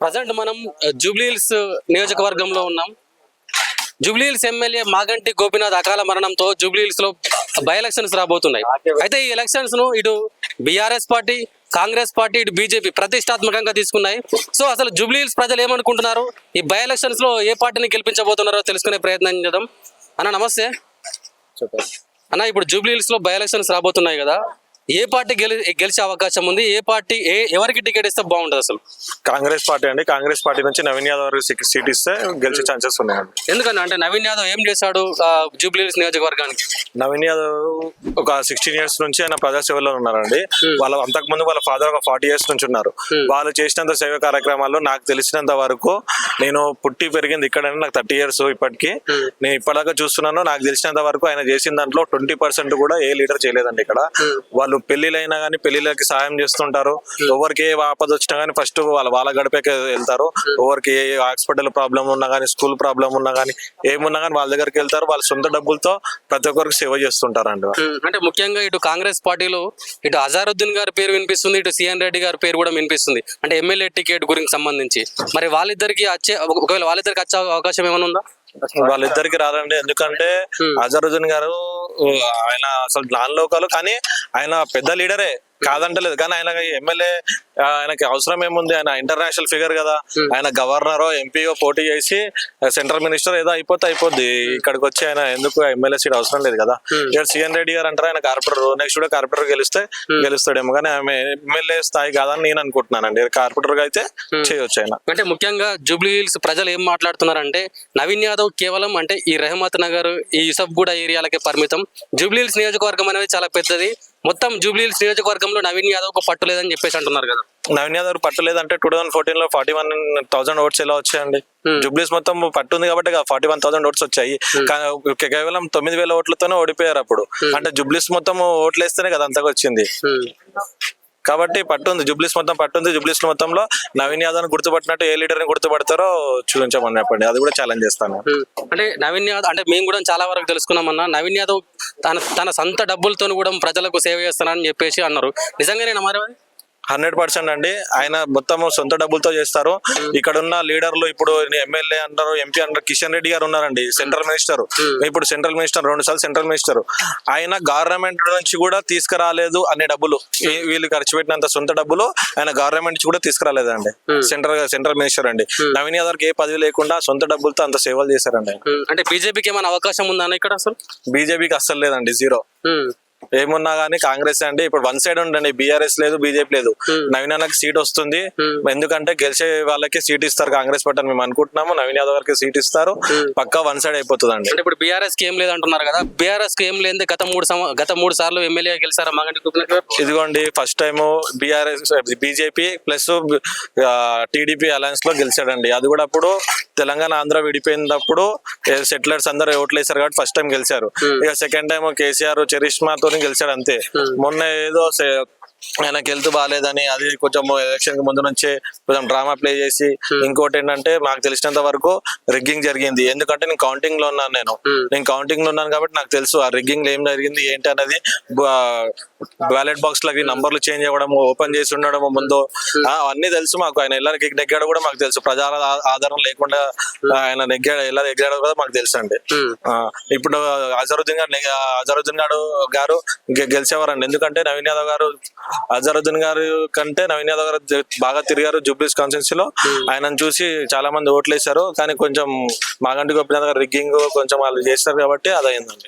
Present మనం జూబ్లీహిల్స్ నియోజకవర్గంలో ఉన్నాం. జూబ్లీహిల్స్ ఎమ్మెల్యే మాగంటి గోపీనాథ్ అకాల మరణంతో జూబ్లీహిల్స్లో బై ఎలక్షన్స్ రాబోతున్నాయి. అయితే ఈ ఎలక్షన్స్ను ఇటు బీఆర్ఎస్ పార్టీ కాంగ్రెస్ పార్టీ ఇటు బీజేపీ ప్రతిష్టాత్మకంగా తీసుకున్నాయి. సో అసలు జూబ్లీహిల్స్ ప్రజలు ఏమనుకుంటున్నారు? ఈ బై ఎలక్షన్స్లో ఏ పార్టీని గెలిపించబోతున్నారో తెలుసుకునే ప్రయత్నం చేద్దాం. అన్న నమస్తే. అన్న ఇప్పుడు జూబ్లీహిల్స్లో బై ఎలక్షన్స్ రాబోతున్నాయి కదా. ఏ పార్టీ గెలి గెలిచే అవకాశం ఉంది ఏ పార్టీ ఏ ఎవరికి టికెట్ ఇస్తే బాగుంటుంది అసలు? కాంగ్రెస్ పార్టీ అండి. కాంగ్రెస్ పార్టీ నుంచి నవీన్ యాదవ్ సీట్ ఇస్తే గెలిచే ఛాన్సెస్ ఉన్నాయండి ఎందుకన్నా అంటే నవీన్ యాదవ్ ఏం చేశాడు జూబ్లీహిల్స్ నియోజకవర్గానికి? నవీన్ యాదవ్ ఒక సిక్స్టీన్ ఇయర్స్ నుంచి ఆయన ప్రజాసేవలో ఉన్నారండి. వాళ్ళ అంతకు ముందు వాళ్ళ ఫాదర్ ఒక ఫార్టీ ఇయర్స్ నుంచి ఉన్నారు. వాళ్ళు చేసినంత సేవ కార్యక్రమాల్లో నాకు తెలిసినంత వరకు నేను పుట్టి పెరిగింది ఇక్కడ నాకు థర్టీ ఇయర్స్ ఇప్పటికి. నేను ఇప్పటిదాకా చూస్తున్నాను నాకు తెలిసినంత వరకు ఆయన చేసిన దాంట్లో ట్వంటీ పర్సెంట్ కూడా ఏ లీడర్ చేయలేదండి ఇక్కడ. వాళ్ళు పెళ్ళిళ్ళైనా కానీ పెళ్ళిళ్ళకి సాయం చేస్తుంటారు. ఎవరికి ఏ ఆపద వచ్చినా కానీ ఫస్ట్ వాళ్ళ వాళ్ళ గడిపేకి వెళ్తారు. ఎవరికి ఏ హాస్పిటల్ ప్రాబ్లం ఉన్నా కానీ స్కూల్ ప్రాబ్లం ఉన్నా కానీ ఏమున్నా కానీ వాళ్ళ దగ్గరికి వెళ్తారు. వాళ్ళ సొంత డబ్బులతో ప్రతి ఒక్కరికి సేవ చేస్తుంటారండి ఉమ్, అంటే ముఖ్యంగా ఇటు కాంగ్రెస్ పార్టీలో ఇటు అజారుద్దీన్ గారి పేరు వినిపిస్తుంది ఇటు సిఎన్ రెడ్డి గారి పేరు కూడా వినిపిస్తుంది. అంటే ఎమ్మెల్యే టికెట్ గురించి సంబంధించి. మరి వాళ్ళిద్దరికి వచ్చే ఒకవేళ వాళ్ళిద్దరికి వచ్చే అవకాశం ఏమైనా ఉందా? వాళ్ళిద్దరికి రాదండి. ఎందుకంటే అజరుద్దీన్ గారు ఆయన అసలు నాన్ లోకాలు కానీ ఆయన పెద్ద లీడరే. కాదంటలేదు. కానీ ఆయన ఎమ్మెల్యే ఆయనకి అవసరం ఏముంది? ఆయన ఇంటర్నేషనల్ ఫిగర్ కదా. ఆయన గవర్నర్ ఎంపీఓ పోటీ చేసి సెంట్రల్ మినిస్టర్ ఏదో అయిపోతే అయిపోద్ది. ఇక్కడికి వచ్చి ఆయన ఎందుకు ఎమ్మెల్యే సీట్ అవసరం లేదు కదా. ఇక్కడ సిఎన్ రెడ్డి గారు అంటారు ఆయన కార్పొరేటర్ నెక్స్ట్ కూడా కార్పొరేటర్ గెలిస్తే గెలుస్తాడేమో. కానీ ఆమె ఎమ్మెల్యే స్థాయి కాదని నేను అనుకుంటున్నానండి. కార్పొరేటర్ అయితే చేయొచ్చు ఆయన. అంటే ముఖ్యంగా జూబ్లీ హిల్స్ ప్రజలు ఏం మాట్లాడుతున్నారంటే నవీన్ యాదవ్ కేవలం అంటే ఈ రెహమత్ నగర్ ఈ యూసఫ్గూడ ఏరియాలకే పరిమితం. జూబ్లీ హిల్స్ నియోజకవర్గం అనేది చాలా పెద్దది. మొత్తం జూబ్లీ నియోజకవర్గంలో నవీన్ యాదవ్కు పట్టు లేదని చెప్పేసి అంటున్నారు కదా. నవీన్ యాదవ్ పట్టలేదంటే టూ థౌసండ్ ఫోర్టీన్లో ఫార్టీ వన్ థౌసండ్ ఓట్స్ ఎలా వచ్చాయండి? జూబ్లీస్ మొత్తం పట్టుంది కాబట్టి ఫార్టీ వన్ థౌసండ్ ఓట్స్ వచ్చాయి. ఒక- కేవలం తొమ్మిది వేల ఓట్లతోనే ఓడిపోయారు అప్పుడు. అంటే జూబ్లీస్ మొత్తం ఓట్లు వేస్తేనే కదా అంతగా వచ్చింది. కాబట్టి పట్టుంది. జూబ్లీస్ మొత్తం పట్టుంది. జూబ్లీస్ మొత్తంలో నవీన్ యాదవ్ గుర్తుపట్టినట్టు ఏ లీడర్ని గుర్తుపడతారో చూపించమని చెప్పండి. అది కూడా ఛాలెంజ్ చేస్తాను. అంటే నవీన్ యాదవ్ అంటే మేము కూడా చాలా వరకు తెలుసుకున్నామన్నా నవీన్ యాదవ్ తన తన సొంత డబ్బులతో కూడా ప్రజలకు సేవ చేస్తానని చెప్పేసి అన్నారు. నిజంగానే మరి హండ్రెడ్ పర్సెంట్ అండి. ఆయన మొత్తం సొంత డబ్బులతో చేస్తారు. ఇక్కడ ఉన్న లీడర్లు ఇప్పుడు ఎమ్మెల్యే అంటారు ఎంపీ అంటారు కిషన్ రెడ్డి గారు ఉన్నారండి సెంట్రల్ మినిస్టర్. ఇప్పుడు సెంట్రల్ మినిస్టర్ రెండు సార్లు సెంట్రల్ మినిస్టర్. ఆయన గవర్నమెంట్ నుంచి కూడా తీసుకురాలేదు అనే డబ్బులు. వీళ్ళు ఖర్చు పెట్టినంత సొంత డబ్బులు ఆయన గవర్నమెంట్ నుంచి కూడా తీసుకురాలేదండి. సెంట్రల్ సెంట్రల్ మినిస్టర్ అండి. నవీన్ యాదవ్కి ఏ పదవి లేకుండా సొంత డబ్బులతో అంత సేవలు చేశారండి. ఉమ్. అంటే బీజేపీకి ఏమైనా అవకాశం ఉందా అన్న ఇక్కడ అసలు? బీజేపీకి అస్సలు లేదండి జీరో. ఏమున్నా గానీ కాంగ్రెస్ అండి. ఇప్పుడు వన్ సైడ్ ఉండండి. బీఆర్ఎస్ లేదు బీజేపీ లేదు. నవీన్ అన్నకి సీట్ వస్తుంది. ఎందుకంటే గెలిచే వాళ్ళకి సీట్ ఇస్తారు కాంగ్రెస్ పార్టీ మేము అనుకుంటున్నాము. నవీన్ యాదవ్ గారికి సీట్ ఇస్తారు. పక్కా వన్ సైడ్ అయిపోతుందండి. అంటే ఇప్పుడు బీఆర్ఎస్కి ఏం లేదంటున్నారు కదా. బీఆర్ఎస్కి ఏం లేదే గత మూడు గత మూడు సార్లు ఎమ్మెల్యే గెలిచారా మాగంటి ఇదిగోండి first time BRS BJP plus TDP అలయన్స్లో గెలిచాడండి. అది కూడా అప్పుడు తెలంగాణ ఆంధ్ర విడిపోయినప్పుడు సెటిలర్స్ అందరూ ఓట్లు వేశారు కాబట్టి ఫస్ట్ టైం గెలిచారు. ఇక సెకండ్ టైం కేసీఆర్ చరిష్మాతో గెలిచాడు అంతే. మొన్న ఏదో ఆయనకి హెల్త్ బాగాలేదని అది కొంచెం ఎలక్షన్కి ముందు నుంచే కొంచెం డ్రామా ప్లే చేసి ఇంకోటి ఏంటంటే మాకు తెలిసినంత వరకు రిగ్గింగ్ జరిగింది. ఎందుకంటే నేను కౌంటింగ్లో ఉన్నాను నేను. నేను కౌంటింగ్లో ఉన్నాను కాబట్టి నాకు తెలుసు ఆ రిగ్గింగ్లో ఏం జరిగింది ఏంటి అనేది. బ్యాలెట్ బాక్స్ లకి నంబర్లు చేంజ్ అవ్వడం ఓపెన్ చేసి ఉండడం ముందు. ఆ, అవన్నీ తెలుసు మాకు. ఆయన ఎలా నెగ్గాడో కూడా మాకు తెలుసు. ప్రజల ఆధారం లేకుండా ఆయన నెగ్గాడు ఎలా నెగ్గాడో కూడా మాకు తెలుసు అండి ఇప్పుడు అజరుద్దీన్ గారు అజరుద్దీన్ గారు గారు గెలిచేవారండి. ఎందుకంటే నవీన్ యాదవ్ గారు అజరుద్దీన్ గారు కంటే నవీన్ యాదవ్ గారు బాగా తిరిగారు జూబ్లీస్ కాన్స్టిట్యూన్సీ లో ఆయనను చూసి చాలా మంది ఓట్లు వేశారు కానీ కొంచెం మాగంటి గోపినాథ్ గారు రిగ్గింగ్ కొంచెం వాళ్ళు చేస్తారు కాబట్టి అది అయిందండి